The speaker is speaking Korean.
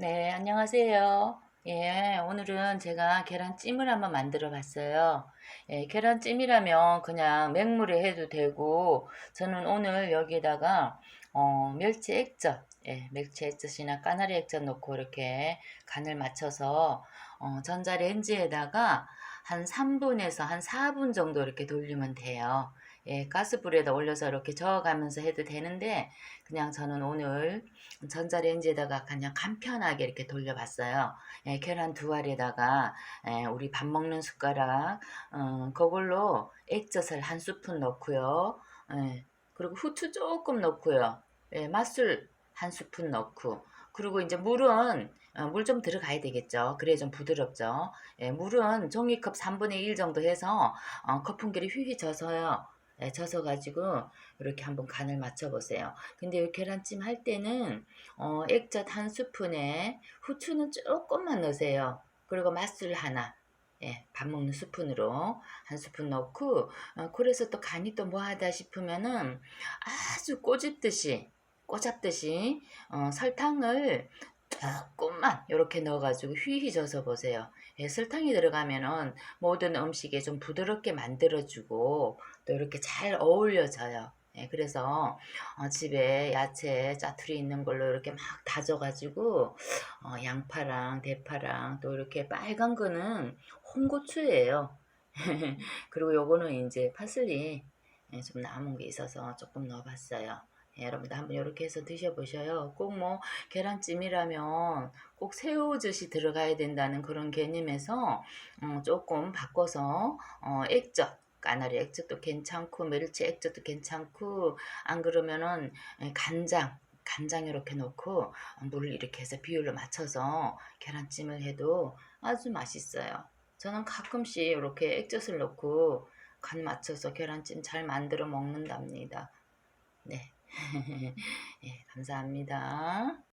네, 안녕하세요. 예, 오늘은 제가 계란찜을 한번 만들어 봤어요. 예, 계란찜이라면 그냥 맹물에 해도 되고, 저는 오늘 여기다가, 어, 멸치 액젓, 예, 멸치 액젓이나 까나리 액젓 넣고 이렇게 간을 맞춰서, 어, 전자레인지에다가 한 3분에서 한 4분 정도 이렇게 돌리면 돼요. 예, 가스불에다 올려서 이렇게 저어가면서 해도 되는데, 그냥 저는 오늘 전자레인지에다가 그냥 간편하게 이렇게 돌려봤어요. 예, 계란 두 알에다가 예, 우리 밥 먹는 숟가락 어, 그걸로 액젓을 한 스푼 넣고요. 예, 그리고 후추 조금 넣고요. 예, 맛술 한 스푼 넣고 그리고 이제 물은 어, 물좀 들어가야 되겠죠. 그래야 좀 부드럽죠. 예, 물은 종이컵 3분의 1 정도 해서 어, 거품결이 휘휘 져서요. 예, 져서 가지고 이렇게 한번 간을 맞춰 보세요. 근데 이 계란찜 할 때는 어, 액젓 한 스푼에 후추는 조금만 넣으세요. 그리고 맛술 하나. 예, 밥 먹는 스푼으로 한 스푼 넣고 어, 그래서 또 간이 또 뭐하다 싶으면은 아주 꼬집듯이 꼬잡듯이 어, 설탕을 조금만 이렇게 넣어가지고 휘휘 져서 보세요. 예, 설탕이 들어가면은 모든 음식에 좀 부드럽게 만들어주고 또 이렇게 잘 어울려져요. 예, 그래서 어, 집에 야채 짜투리 있는 걸로 이렇게 막 다져가지고 어, 양파랑 대파랑 또 이렇게 빨간 거는 홍고추예요. 그리고 요거는 이제 파슬리 예, 좀 남은 게 있어서 조금 넣어봤어요. 예, 여러분들 한번 이렇게 해서 드셔보셔요. 꼭 뭐 계란찜이라면 꼭 새우젓이 들어가야 된다는 그런 개념에서 음, 조금 바꿔서 어, 액젓 까나리 액젓도 괜찮고 멸치 액젓도 괜찮고 안 그러면은 예, 간장 간장 이렇게 넣고 물을 이렇게 해서 비율로 맞춰서 계란찜을 해도 아주 맛있어요. 저는 가끔씩 이렇게 액젓을 넣고 간 맞춰서 계란찜 잘 만들어 먹는답니다. 네. 예, 감사합니다.